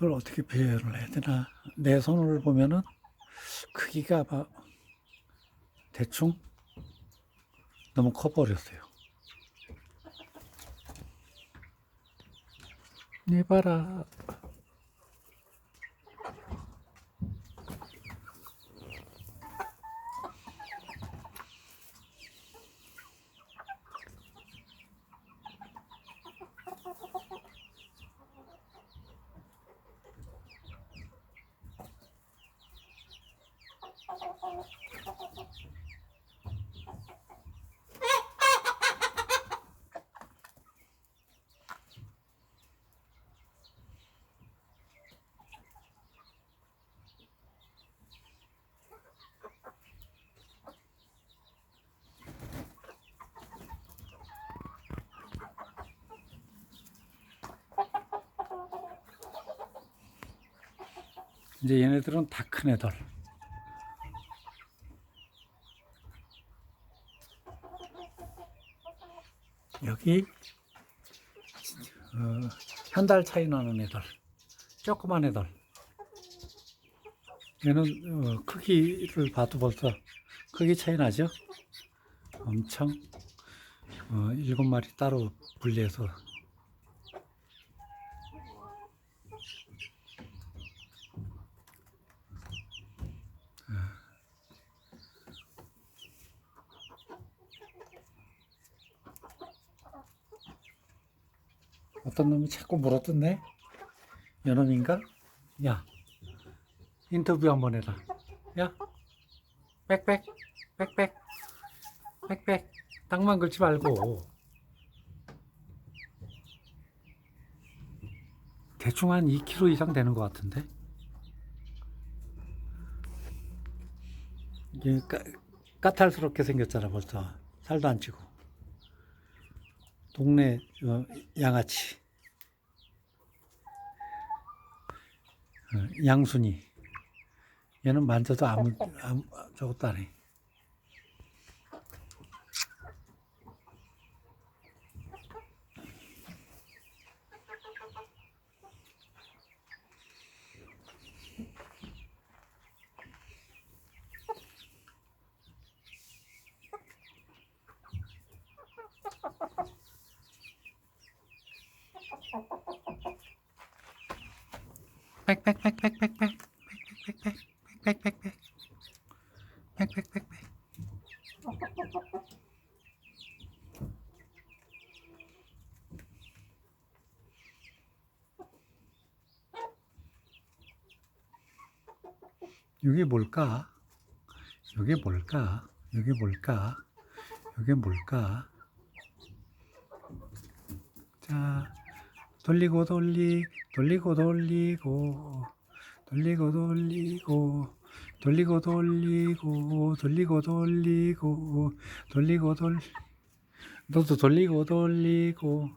이걸 어떻게 표현을 해야 되나? 내 손을 보면은 크기가 막 대충 너무 커 버렸어요. 네 봐라. 이제 얘네들은 다 큰 애들. 여기 어, 한 달 차이 나는 애들, 조그만 애들. 얘는 어, 크기를 봐도 벌써 크기 차이 나죠? 엄청 어, 일곱 마리 따로 분리해서 어떤 놈이 자꾸 물어뜯네? 여놈인가? 야, 인터뷰 한번 해라. 야, 빽빽, 빽빽, 빽빽. 땅만 긁지 말고. 대충 한 2kg 이상 되는 것 같은데? 이게 까, 까탈스럽게 생겼잖아, 벌써. 살도 안 찌고. 동네 어, 양아치 양순이 얘는 만져도 아무, 아무 저것도 안 해. 빽빽빽빽빽빽 빽빽빽빽빽빽 빽빽빽빽 이게 뭘까? 이게 뭘까? 이게 뭘까? 이게 뭘까? 자, 돌리고 돌리 돌리고 돌리고 돌리고 돌리고 돌리고 돌리고 돌리고 돌리고 돌리고 돌 너도 돌리고 돌리고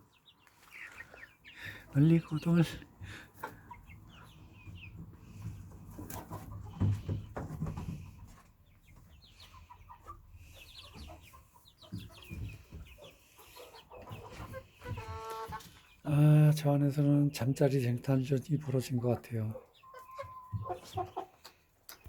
돌리고 돌 아, 저 안에서는 잠자리 쟁탈전이 벌어진 것 같아요.